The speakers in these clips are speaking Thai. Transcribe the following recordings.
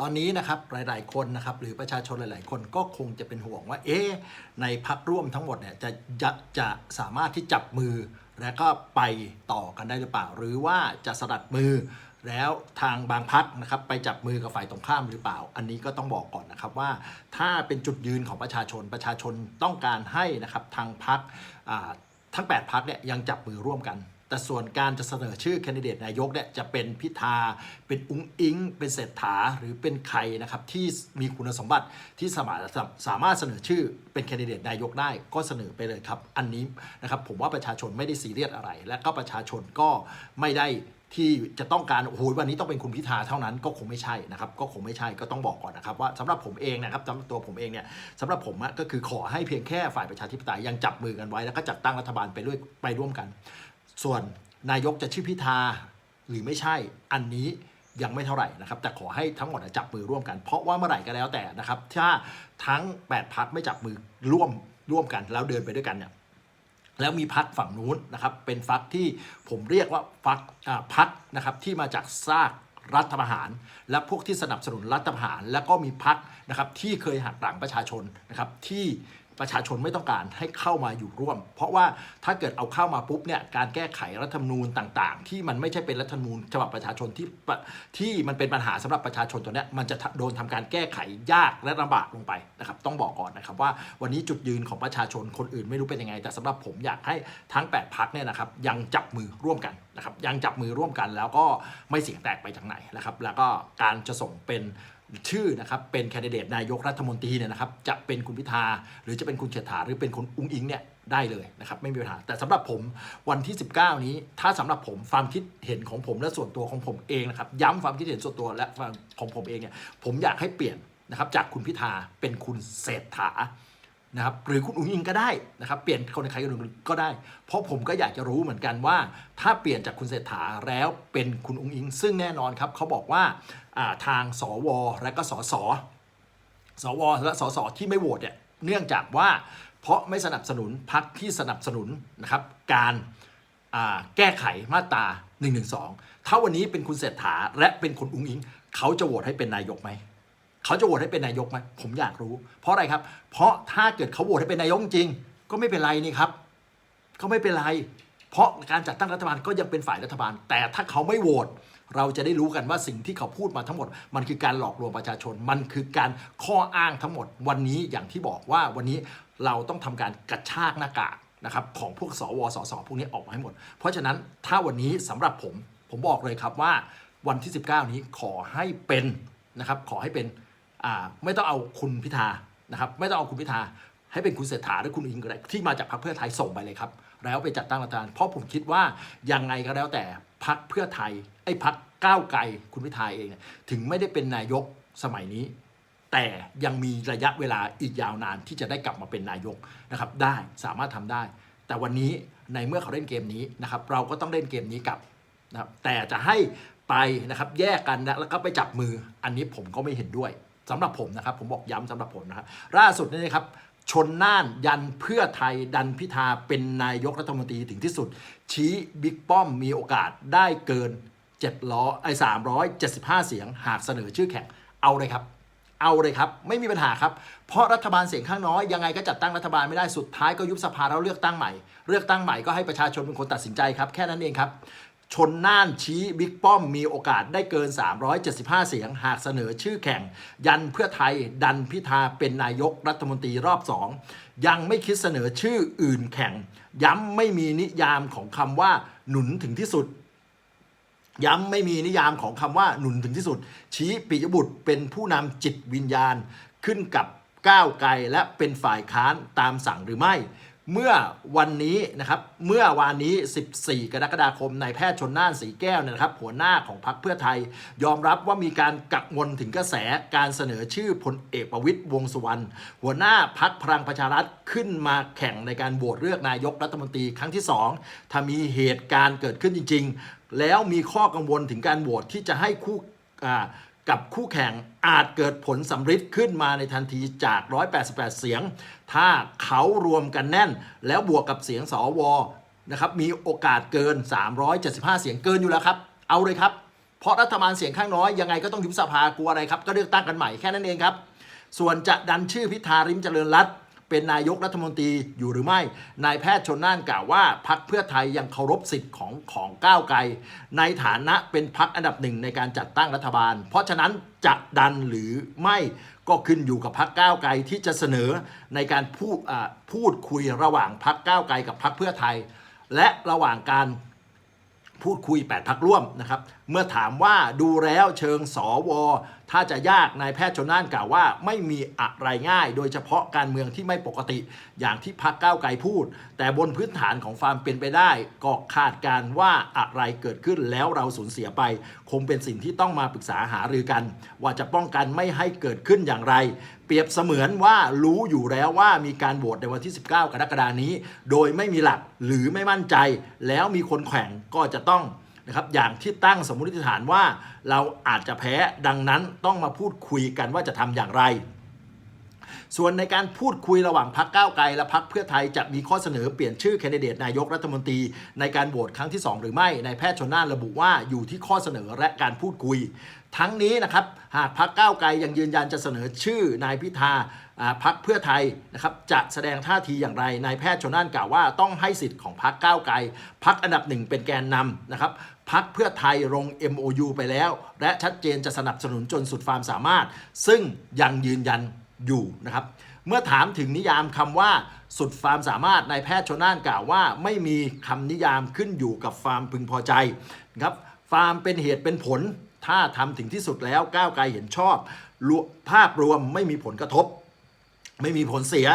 ตอนนี้นะครับหลาย ๆ คนนะครับหรือประชาชนหลาย ๆ คนก็คงจะเป็นห่วงว่า เอ๊ะในพักร่วมทั้งหมดเนี่ยจะจะจะสามารถที่จับมือ และก็ไปต่อกันได้หรือเปล่า หรือว่าจะสลัดมือ แล้วทางบางพักนะครับไปจับมือกับฝ่ายตรงข้ามหรือเปล่า อันนี้ก็ต้องบอกก่อนนะครับว่า ถ้าเป็นจุดยืนของประชาชนประชาชนต้องการให้นะครับทางพักทั้ง 8 พักเนี่ยยังจับมือร่วมกัน แต่ส่วนการจะเสนอชื่อแคนดิเดตนายกเนี่ยจะเป็นพิธา เป็นอุ้งอิง เป็นเศรษฐาหรือเป็นใครนะครับที่มีคุณสมบัติที่สามารถสามารถเสนอชื่อเป็นแคนดิเดตนายกได้ก็เสนอไปเลยครับ อันนี้นะครับผมว่าประชาชนไม่ได้ซีเรียสอะไร และก็ประชาชนก็ไม่ได้ที่จะต้องการโอ้โหวันนี้ต้องเป็นคุณพิธาเท่านั้นก็คงไม่ใช่นะครับก็คงไม่ใช่ก็ต้องบอกก่อนนะครับว่าสำหรับผมเองนะครับสำหรับตัวผมเองเนี่ยสำหรับผมก็คือขอให้เพียงแค่ฝ่ายประชาธิปไตยยังจับมือกันไว้แล้วก็จัดตั้งรัฐบาลไปด้วยไปร่วมกัน ส่วนนายกจะชื่อพิธาหรือไม่ใช่อันนี้ยังไม่เท่าไหร่นะครับ แต่ขอให้ทั้งหมดจับมือร่วมกัน เพราะว่าเมื่อไหร่ก็แล้วแต่นะครับ ถ้าทั้ง 8พักไม่จับมือร่วมร่วมกัน แล้วเดินไปด้วยกันเนี่ยแล้วมีพักฝั่งนู้นนะครับ เป็นพักที่ผมเรียกว่าพักพักนะครับที่มาจากซากรัฐประหาร และพวกที่สนับสนุนรัฐประหาร แล้วก็มีพักนะครับที่เคยหักหลังประชาชนนะครับที่ ประชาชนไม่ต้องการให้เข้ามาอยู่ร่วม เพราะว่าถ้าเกิดเอาเข้ามาปุ๊บเนี่ยการแก้ไขรัฐธรรมนูญต่างๆ ที่มันไม่ใช่เป็นรัฐธรรมนูญฉบับประชาชนที่ที่มันเป็นปัญหาสำหรับประชาชนตัวเนี้ยมันจะโดนทำการแก้ไขยากและลำบากลงไปนะครับต้องบอกก่อนนะครับว่าวันนี้จุดยืนของประชาชนคนอื่นไม่รู้เป็นยังไง แต่สำหรับผมอยากให้ทั้ง 8พักเนี่ยนะครับยังจับมือร่วมกันนะครับยังจับมือร่วมกันแล้วก็ไม่เสียงแตกไปทางไหนนะครับแล้วก็การจะส่งเป็น ชื่อนะครับเป็นแคนดิเดตนายกรัฐมนตรีเนี่ยนะครับจะเป็นคุณพิธาหรือจะเป็นคุณเฉถาหรือเป็นคุณอุ้งอิงเนี่ยได้เลยนะครับไม่มีปัญหาแต่สำหรับผมวันที่ 19 นี้ ถ้าสำหรับผมความคิดเห็นของผมและส่วนตัวของผมเองนะครับย้ำความคิดเห็นส่วนตัวและของผมเองเนี่ยผมอยากให้เปลี่ยนนะครับจากคุณพิธาเป็นคุณเศรษฐา นะครับหรือคุณอุ้งอิงก็ได้นะครับเปลี่ยนคนใครคนหนึ่งก็ได้ เพราะผมก็อยากจะรู้เหมือนกันว่า ถ้าเปลี่ยนจากคุณเศรษฐาแล้วเป็นคุณอุ้งอิง ซึ่งแน่นอนครับเขาบอกว่าทางสวและก็สสสวและสสที่ไม่โหวตเนี่ยเนื่องจากว่าเพราะไม่สนับสนุนพักที่สนับสนุนนะครับการแก้ไขมาตรา1นึถ้าวันนี้เป็นคุณเศรษฐาและเป็นคุณอุ้งอิง เขาจะโหวตให้เป็นนายกไหม เขาจะโหวตให้เป็นนายกไหมผมอยากรู้ เพราะอะไรครับ เพราะถ้าเกิดเขาโหวตให้เป็นนายกจริง ก็ไม่เป็นไรนี่ครับก็ไม่เป็นไร เพราะการจัดตั้งรัฐบาลก็ยังเป็นฝ่ายรัฐบาล แต่ถ้าเขาไม่โหวตเราจะได้รู้กันว่าสิ่งที่เขาพูดมาทั้งหมด มันคือการหลอกลวงประชาชน มันคือการข้ออ้างทั้งหมด วันนี้อย่างที่บอกว่าวันนี้เราต้องทำการกระชากหน้ากากนะครับของพวกสวสสพวกนี้ออกมาให้หมด เพราะฉะนั้นถ้าวันนี้สำหรับผมผมบอกเลยครับว่าวันที่ 19 นี้ขอให้เป็นนะครับขอให้เป็น ไม่ต้องเอาคุณพิธานะครับไม่ต้องเอาคุณพิธาให้เป็นคุณเศรษฐาหรือคุณอิงก็ได้ที่มาจากพรรคเพื่อไทยส่งไปเลยครับ แล้วไปจัดตั้งรัฐบาลเพราะผมคิดว่ายังไงก็แล้วแต่พรรคเพื่อไทยไอ้พรรคก้าวไกลคุณพิธาเองถึงไม่ได้เป็นนายกสมัยนี้ แต่ยังมีระยะเวลาอีกยาวนานที่จะได้กลับมาเป็นนายกนะครับได้สามารถทำได้ แต่วันนี้ในเมื่อเขาเล่นเกมนี้นะครับเราก็ต้องเล่นเกมนี้กับนะครับแต่จะให้ไปนะครับแยกกันนะแล้วก็ไปจับมืออันนี้ผมก็ไม่เห็นด้วย สำหรับผมนะครับผมบอกย้ำสำหรับผมนะครับล่าสุดนี่นะครับชนน่านยันเพื่อไทยดันพิธาเป็นนายกรัฐมนตรีถึงที่สุด ชี้บิ๊กป้อมมีโอกาสได้เกิน7ล้อไอ้375 เสียง หากเสนอชื่อแข่งเอาเลยครับ เอาเลยครับ ไม่มีปัญหาครับ เพราะรัฐบาลเสียงข้างน้อย ยังไงก็จัดตั้งรัฐบาลไม่ได้สุดท้ายก็ยุบสภาแล้วเลือกตั้งใหม่ เลือกตั้งใหม่ก็ให้ประชาชนเป็นคนตัดสินใจครับ แค่นั้นเองครับ ชนน่านชี้บิ๊กป้อมมีโอกาสได้เกิน 375 เสียง หากเสนอชื่อแข่ง ยันเพื่อไทยดันพิธาเป็นนายกรัฐมนตรีรอบสองยังไม่คิดเสนอชื่ออื่นแข่ง ย้ำไม่มีนิยามของคำว่าหนุนถึงที่สุด ย้ำไม่มีนิยามของคำว่าหนุนถึงที่สุด ชี้ปิยบุตรเป็นผู้นำจิตวิญญาณขึ้นกับก้าวไกลและเป็นฝ่ายค้านตามสั่งหรือไม่ เมื่อวันนี้นะครับเมื่อวานนี้ 14 กรกฎาคมนายแพทย์ชนน่านสีแก้วนะครับหัวหน้าของพรรคเพื่อไทย ยอมรับว่ามีการกักวลถึงกระแสการเสนอชื่อพลเอกประวิตยวงสุวรรณหัวหน้าพักพลังประชารัฐขึ้นมาแข่งในการโหวตเลือกนายกรัฐมนตรีครั้งที่ 2 ถ้ามีเหตุการณ์เกิดขึ้นจริง ๆ แล้วมีข้อกังวลถึงการโหวตที่จะให้คู่ กับคู่แข่งอาจเกิดผลสำฤทธิ์ขึ้นมาในทันทีจาก 188 เสียง ถ้าเขารวมกันแน่น แล้วบวกกับเสียงสวนะครับมีโอกาสเกิน 375 เสียงเกินอยู่แล้วครับ เอาเลยครับ เพราะรัฐบาลเสียงข้างน้อยยังไงก็ต้องยุบสภากลัวอะไรครับ ก็เลือกตั้งกันใหม่แค่นั้นเองครับ ส่วนจะดันชื่อพิธาริมเจริญรัตน์ เป็นนายกรัฐมนตรีอยู่หรือไม่ นายแพทย์ชนน่านกล่าวว่าพักเพื่อไทยยังเคารพสิทธิ์ของของก้าวไกล ในฐานะเป็นพักอันดับหนึ่งในการจัดตั้งรัฐบาล เพราะฉะนั้นจะดันหรือไม่ก็ขึ้นอยู่กับพักก้าวไกลที่จะเสนอในการพูดพูดคุยระหว่างพักก้าวไกลกับพักเพื่อไทย และระหว่างการพูดคุย 8 พักร่วมนะครับ เมื่อถามว่าดูแล้วเชิงสวถ้าจะยากนายแพทย์ชนน่านกล่าวว่าไม่มีอะไรง่าย โดยเฉพาะการเมืองที่ไม่ปกติอย่างที่พักก้าวไกลพูด แต่บนพื้นฐานของความเป็นไปได้ก็คาดการณ์ว่าอะไรเกิดขึ้นแล้วเราสูญเสียไป คงเป็นสิ่งที่ต้องมาปรึกษาหารือกัน ว่าจะป้องกันไม่ให้เกิดขึ้นอย่างไร เปรียบเสมือนว่ารู้อยู่แล้วว่ามีการโหวตในวันที่ 19 กรกฎานี้ โดยไม่มีหลักหรือไม่มั่นใจ แล้วมีคนแข่งก็จะต้อง นะครับอย่างที่ตั้งสมมติฐานว่าเราอาจจะแพ้ดังนั้นต้องมาพูดคุยกันว่าจะทำอย่างไร ส่วนในการพูดคุยระหว่างพักก้าวไกล และพักเพื่อไทยจะมีข้อเสนอเปลี่ยนชื่อแคนดิเดตนายกรัฐมนตรี ในการโหวตครั้งที่ 2 หรือไม่นายแพทย์ชนน่านระบุว่าอยู่ที่ข้อเสนอและการพูดคุย ทั้งนี้นะครับหากพักก้าวไกลยังยืนยันจะเสนอชื่อนายพิธาพักเพื่อไทยนะครับจะแสดงท่าทีอย่างไรนายแพทย์ชนน่านกล่าวว่าต้องให้สิทธิ์ของพักก้าวไกลพักอันดับหนึ่งเป็นแกนนำนะครับพักเพื่อไทยลง MOU ไปแล้ว และชัดเจนจะสนับสนุนจนสุดความสามารถ ซึ่งยังยืนยันอยู่นะครับเมื่อถามถึงนิยามคำว่าสุดความสามารถนายแพทย์ชนน่านกล่าวว่า ไม่มีคำนิยามขึ้นอยู่กับความพึงพอใจนะครับความเป็นเหตุเป็นผล ถ้าทำถึงที่สุดแล้วก้าวไกลเห็นชอบภาพรวมไม่มีผลกระทบ ไม่มีผลเสีย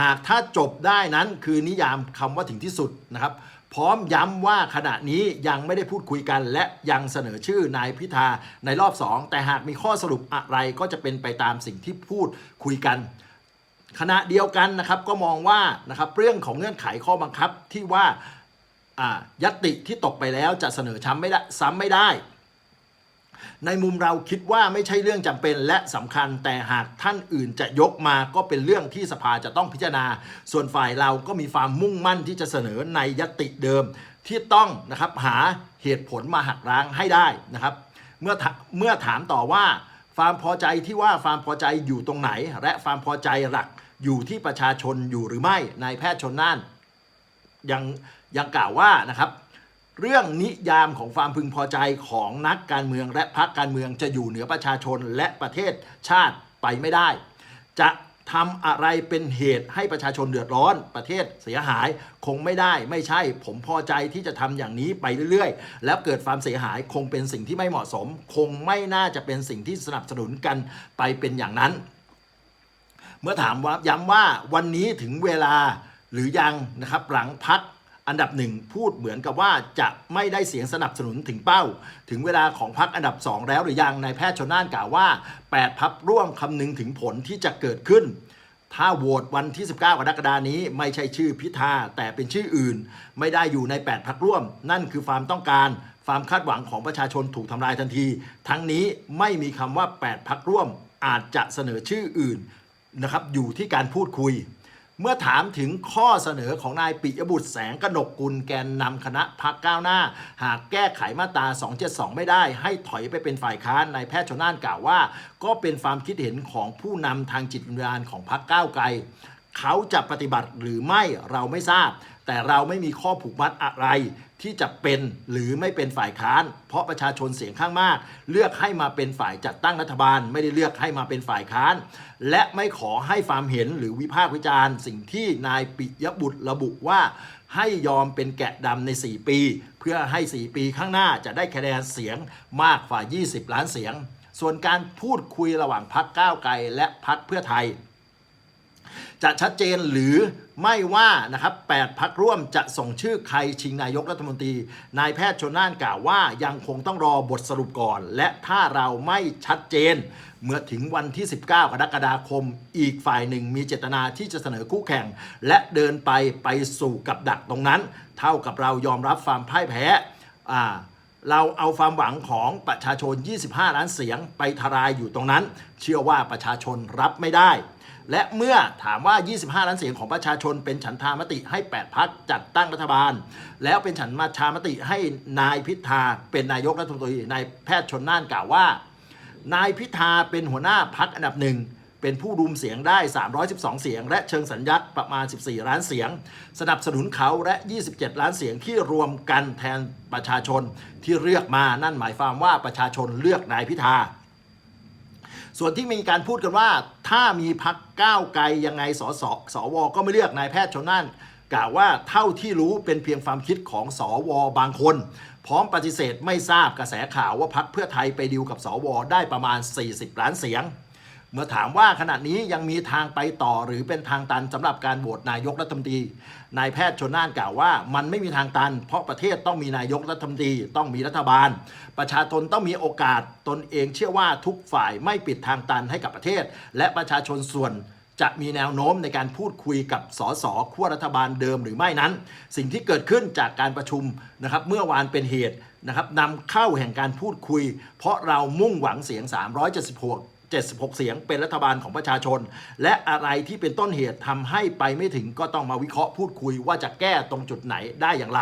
หากถ้าจบได้นั้นคือนิยามคำว่าถึงที่สุดนะครับพร้อมย้ำว่าขณะนี้ยังไม่ได้พูดคุยกัน และยังเสนอชื่อนายพิธาในรอบ 2 แต่หากมีข้อสรุปอะไรก็จะเป็นไปตามสิ่งที่พูดคุยกัน ขณะเดียวกันนะครับก็มองว่านะครับเรื่องของเงื่อนไขข้อบังคับที่ว่ายติที่ตกไปแล้วจะเสนอช้ำไม่ได้ซ้ำไม่ได้ ในมุมเราคิดว่าไม่ใช่เรื่องจำเป็นและสำคัญ แต่หากท่านอื่นจะยกมาก็เป็นเรื่องที่สภาจะต้องพิจารณา ส่วนฝ่ายเราก็มีความมุ่งมั่นที่จะเสนอในยติเดิม ที่ต้องนะครับหาเหตุผลมาหักล้างให้ได้นะครับเมื่อเมื่อถามต่อว่าความพอใจที่ว่าความพอใจอยู่ตรงไหน และความพอใจหลักอยู่ที่ประชาชนอยู่หรือไม่นายแพทย์ชนน่านยังยังกล่าวว่านะครับ เรื่องนิยามของความพึงพอใจของนักการเมืองและพรรคการเมืองจะอยู่เหนือประชาชนและประเทศชาติไปไม่ได้ จะทำอะไรเป็นเหตุให้ประชาชนเดือดร้อน ประเทศเสียหายคงไม่ได้ไม่ใช่ ผมพอใจที่จะทำอย่างนี้ไปเรื่อยๆ แล้วเกิดความเสียหายคงเป็นสิ่งที่ไม่เหมาะสม คงไม่น่าจะเป็นสิ่งที่สนับสนุนกันไปเป็นอย่างนั้น เมื่อถามว่าย้ำว่าวันนี้ถึงเวลาหรือยังนะครับหลังพัก อันดับหนึ่งพูดเหมือนกับว่าจะไม่ได้เสียงสนับสนุนถึงเป้า ถึงเวลาของพักอันดับ 2 แล้วหรือยังนายแพทย์ชนน่านกล่าวว่า 8 พักร่วมคำนึงถึงผลที่จะเกิดขึ้น ถ้าโหวตวันที่ 19 กรกฎานี้ ไม่ใช่ชื่อพิธาแต่เป็นชื่ออื่น ไม่ได้อยู่ใน 8 พักร่วม นั่นคือความต้องการความคาดหวังของประชาชนถูกทำลายทันที ทั้งนี้ไม่มีคำว่า 8 พักร่วมอาจจะเสนอชื่ออื่นนะครับอยู่ที่การพูดคุย เมื่อถามถึงข้อเสนอของนายปิยบุตรแสงกนกกุลแกนนำคณะพักก้าวหน้า หากแก้ไขมาตรา 272 ไม่ได้ ให้ถอยไปเป็นฝ่ายค้านนายแพทย์ชนน่านกล่าวว่า ก็เป็นความคิดเห็นของผู้นำทางจิตวิญญาณของพักก้าวไกล เขาจะปฏิบัติหรือไม่เราไม่ทราบ แต่เราไม่มีข้อผูกมัดอะไร ที่จะเป็นหรือไม่เป็นฝ่ายค้าน เพราะประชาชนเสียงข้างมาก เลือกให้มาเป็นฝ่ายจัดตั้งรัฐบาล ไม่ได้เลือกให้มาเป็นฝ่ายค้าน และไม่ขอให้ความเห็นหรือวิพากษ์วิจารณ์ สิ่งที่นายปิยบุตรระบุว่า ให้ยอมเป็นแกะดำใน 4 ปี เพื่อให้ 4 ปีข้างหน้าจะได้คะแนนเสียงมากกว่า 20 ล้านเสียง ส่วนการพูดคุยระหว่างพักก้าวไกลและพักเพื่อไทย จะชัดเจนหรือไม่ว่านะครับ8พักร่วมจะส่งชื่อใครชิงนายกรัฐมนตรี นายแพทย์ชนน่านกล่าวว่ายังคงต้องรอบทสรุปก่อน และถ้าเราไม่ชัดเจน เมื่อถึงวันที่ 19 กรกฎาคม อีกฝ่ายหนึ่งมีเจตนาที่จะเสนอคู่แข่ง และเดินไปไปสู่กับดักตรงนั้น เท่ากับเรายอมรับความพ่ายแพ้เราเอาความหวังของประชาชน 25 ล้านเสียงไปทลายอยู่ตรงนั้น เชื่อว่าประชาชนรับไม่ได้ และเมื่อถามว่า 25 ล้านเสียงของประชาชนเป็นฉันทามติให้ 8พักจัดตั้งรัฐบาล แล้วเป็นฉันมาชามติให้นายพิธาเป็นนายกรัฐมนตรีนายแพทย์ชนน่านกล่าวว่า นายพิธาเป็นหัวหน้าพักอันดับหนึ่งเป็นผู้รุมเสียงได้ 312 เสียง และเชิงสัญญาประมาณ 14 ล้านเสียง สนับสนุนเขาและ 27 ล้านเสียงที่รวมกันแทนประชาชนที่เลือกมานั่นหมายความว่าประชาชนเลือกนายพิธา ส่วนที่มีการพูดกันว่า ถ้ามีพักก้าวไกลยังไงสสสวก็ไม่เลือกนายแพทย์ชนน่านกล่าวว่าเท่าที่รู้เป็นเพียงความคิดของสวบางคน พร้อมปฏิเสธไม่ทราบกระแสข่าวว่าพักเพื่อไทยไปดิวกับสวได้ประมาณ 40 ล้านเสียง เมื่อถามว่าขณะนี้ยังมีทางไปต่อหรือเป็นทางตันสำหรับการโหวตนายกรัฐมนตรีนายแพทย์ชนน่านกล่าวว่า มันไม่มีทางตัน เพราะประเทศต้องมีนายกรัฐมนตรีต้องมีรัฐบาล ประชาชนต้องมีโอกาสตนเองเชื่อว่าทุกฝ่ายไม่ปิดทางตันให้กับประเทศ และประชาชนส่วนจะมีแนวโน้มในการพูดคุยกับสสขั้วรัฐบาลเดิมหรือไม่นั้น สิ่งที่เกิดขึ้นจากการประชุมนะครับเมื่อวานเป็นเหตุนะครับนำเข้าแห่งการพูดคุย เพราะเรามุ่งหวังเสียง 376 76 เสียงเป็นรัฐบาลของประชาชน และอะไรที่เป็นต้นเหตุทำให้ไปไม่ถึงก็ต้องมาวิเคราะห์พูดคุยว่าจะแก้ตรงจุดไหนได้อย่างไร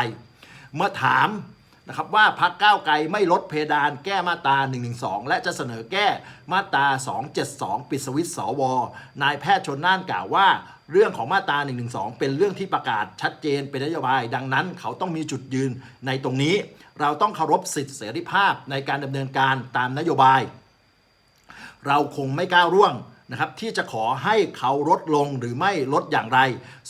เมื่อถามนะครับว่าพักก้าวไกลไม่ลดเพดานแก้มาตรา 112 และจะเสนอแก้มาตรา 272 ปิดสวิตสว นายแพทย์ชนน่านกล่าวว่า เรื่องของมาตรา 112 เป็นเรื่องที่ประกาศชัดเจนเป็นนโยบาย ดังนั้นเขาต้องมีจุดยืนในตรงนี้ เราต้องเคารพสิทธิเสรีภาพในการดำเนินการตามนโยบาย เราคงไม่ก้าวร่วงนะครับที่จะขอให้เขาลดลงหรือไม่ลดอย่างไร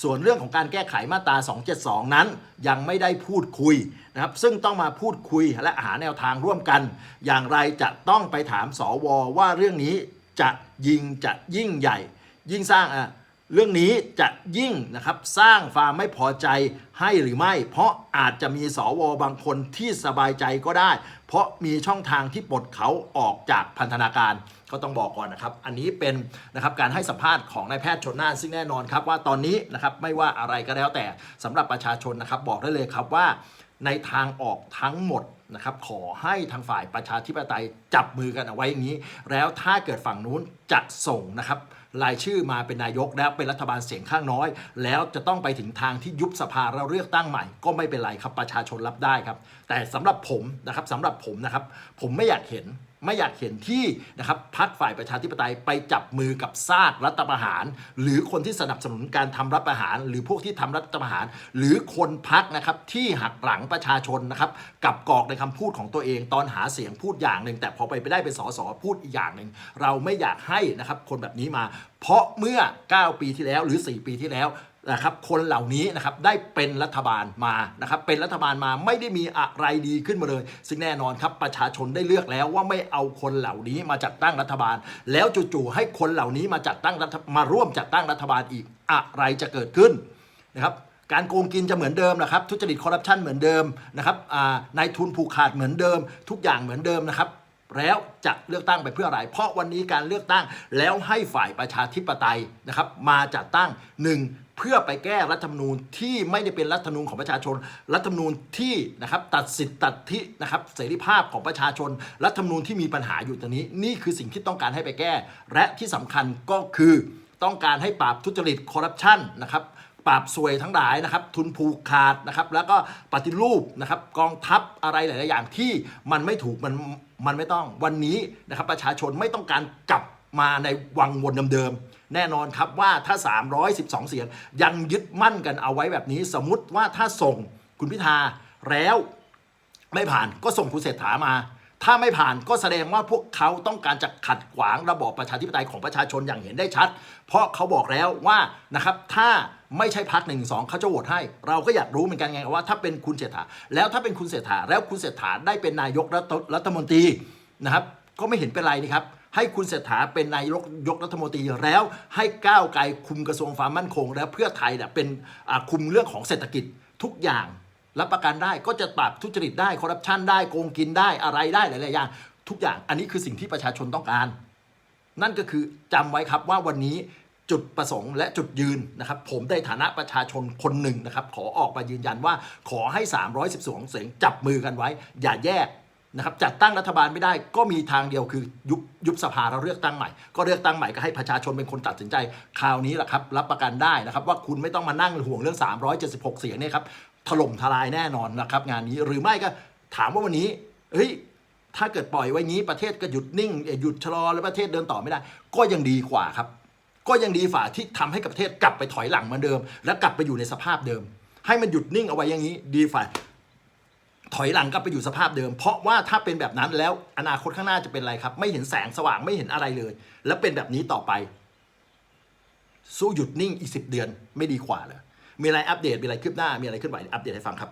ส่วนเรื่องของการแก้ไขมาตรา 272 นั้น ยังไม่ได้พูดคุยนะครับซึ่งต้องมาพูดคุยและหาแนวทางร่วมกัน อย่างไรจะต้องไปถามสวว่าเรื่องนี้จะยิงจะยิ่งใหญ่ ยิ่งสร้างอะเรื่องนี้จะยิ่งนะครับสร้างความไม่พอใจให้หรือไม่ เพราะอาจจะมีสวบางคนที่สบายใจก็ได้ เพราะมีช่องทางที่ปลดเขาออกจากพันธนาการ ก็ต้องบอกก่อนนะครับ อันนี้เป็นนะครับการให้สัมภาษณ์ของนายแพทย์ชนน่านซึ่งแน่นอนครับว่าตอนนี้นะครับไม่ว่าอะไรก็แล้วแต่สำหรับประชาชนนะครับบอกได้เลยครับว่าในทางออกทั้งหมดนะครับขอให้ทางฝ่ายประชาธิปไตยจับมือกันเอาไว้อย่างนี้ แล้วถ้าเกิดฝั่งนู้นจะส่งนะครับรายชื่อมาเป็นนายกแล้วเป็นรัฐบาลเสียงข้างน้อย แล้วจะต้องไปถึงทางที่ยุบสภาเราเลือกตั้งใหม่ ก็ไม่เป็นไรครับประชาชนรับได้ครับ แต่สำหรับผมนะครับสำหรับผมนะครับผมไม่อยากเห็น ไม่อยากเห็นที่นะครับพักฝ่ายประชาธิปไตยไปจับมือกับซากรัฐประหาร หรือคนที่สนับสนุนการทำรัฐประหาร หรือพวกที่ทำรัฐประหาร หรือคนพักนะครับที่หักหลังประชาชนนะครับกับกอกในคำพูดของตัวเองตอนหาเสียงพูดอย่างหนึ่งแต่พอไปไปได้เป็นสสพูดอีกอย่างหนึ่งเราไม่อยากให้นะครับคนแบบนี้มา เพราะเมื่อ 9 ปีที่แล้วหรือ 4 ปีที่แล้ว นะครับคนเหล่านี้นะครับได้เป็นรัฐบาลมานะครับเป็นรัฐบาลมาไม่ได้มีอะไรดีขึ้นมาเลย ซึ่งแน่นอนครับประชาชนได้เลือกแล้วว่าไม่เอาคนเหล่านี้มาจัดตั้งรัฐบาล แล้วจู่ๆให้คนเหล่านี้มาจัดตั้งรัฐมาร่วมจัดตั้งรัฐบาลอีกอะไรจะเกิดขึ้นนะครับการโกงกินจะเหมือนเดิมนะครับ ทุจริตคอร์รัปชันเหมือนเดิมนะครับนายทุนผูกขาดเหมือนเดิม ทุกอย่างเหมือนเดิมนะครับแล้วจะเลือกตั้งไปเพื่ออะไร เพราะวันนี้การเลือกตั้งแล้วให้ฝ่ายประชาธิปไตยนะครับมาจัดตั้งหนึ่ง เพื่อไปแก้รัฐธรรมนูญที่ไม่ได้เป็นรัฐธรรมนูญของประชาชน รัฐธรรมนูญที่นะครับตัดสิทธิ์ตัดที่นะครับเสรีภาพของประชาชน รัฐธรรมนูญที่มีปัญหาอยู่ตรงนี้ นี่คือสิ่งที่ต้องการให้ไปแก้ และที่สำคัญก็คือต้องการให้ปราบทุจริตคอร์รัปชันนะครับปราบสวยทั้งหลายนะครับ ทุนผูกขาดนะครับ แล้วก็ปฏิรูปนะครับกองทัพอะไรหลาย ๆ อย่างที่มันไม่ถูกมันมันไม่ต้องวันนี้นะครับประชาชนไม่ต้องการกลับมาในวังวนเดิมๆ แน่นอนครับว่าถ้า 312 เสียงยังยึดมั่นกันเอาไว้แบบนี้ สมมติว่าถ้าส่งคุณพิธาแล้วไม่ผ่านก็ส่งคุณเศรษฐามา ถ้าไม่ผ่านก็แสดงว่าพวกเขาต้องการจะขัดขวางระบอบประชาธิปไตยของประชาชนอย่างเห็นได้ชัด เพราะเขาบอกแล้วว่านะครับถ้าไม่ใช่พักหนึ่งสองเขาจะโหวตให้ เราก็อยากรู้เหมือนกันไงว่าถ้าเป็นคุณเศรษฐาแล้วถ้าเป็นคุณเศรษฐาแล้วคุณเศรษฐาได้เป็นนายกรัฐรัฐมนตรีนะครับก็ไม่เห็นเป็นไรนี่ครับ ให้คุณเศรษฐาเป็นนายกยกรัฐมนตรีแล้วให้ก้าวไกลคุมกระทรวงความมั่นคง แล้วเพื่อไทยเนี่ยเป็นคุมเรื่องของเศรษฐกิจทุกอย่างรับประกันได้ก็จะปราบทุจริตได้คอร์รัปชันได้โกงกินได้อะไรได้หลายๆอย่างทุกอย่างอันนี้คือสิ่งที่ประชาชนต้องการ นั่นก็คือจำไว้ครับว่าวันนี้จุดประสงค์และจุดยืนนะครับ ผมในฐานะประชาชนคนหนึ่งนะครับ ขอออกมายืนยันว่าขอให้ 312 เสียงจับมือกันไว้ อย่าแยก นะครับจัดตั้งรัฐบาลไม่ได้ก็มีทางเดียวคือยุบยุบสภาแล้วเลือกตั้งใหม่ ก็เลือกตั้งใหม่ก็ให้ประชาชนเป็นคนตัดสินใจ คราวนี้แหละครับ รับประกันได้นะครับ ว่าคุณไม่ต้องมานั่งห่วงเรื่อง 376 เสียงเนี่ยครับถล่มทลายแน่นอนนะครับงานนี้หรือไม่ก็ถามว่าวันนี้เฮ้ยถ้าเกิดปล่อยไว้งี้ประเทศก็หยุดนิ่งหยุดชะลอแล้วประเทศเดินต่อไม่ได้ ก็ยังดีกว่าครับ ก็ยังดีฝ่าที่ทำให้กับประเทศกลับไปถอยหลังเหมือนเดิม และกลับไปอยู่ในสภาพเดิม ให้มันหยุดนิ่งเอาไว้อย่างนี้ดีฝ่า ถอยหลังกลับไปอยู่สภาพเดิม เพราะว่าถ้าเป็นแบบนั้นแล้วอนาคตข้างหน้าจะเป็นอะไรครับ ไม่เห็นแสงสว่างไม่เห็นอะไรเลย แล้วเป็นแบบนี้ต่อไป สู้หยุดนิ่งอีกสิบเดือน ไม่ดีกว่าเลยมีอะไรอัปเดตมีอะไรคืบหน้ามีอะไรขึ้นไหวอัปเดตให้ฟังครับ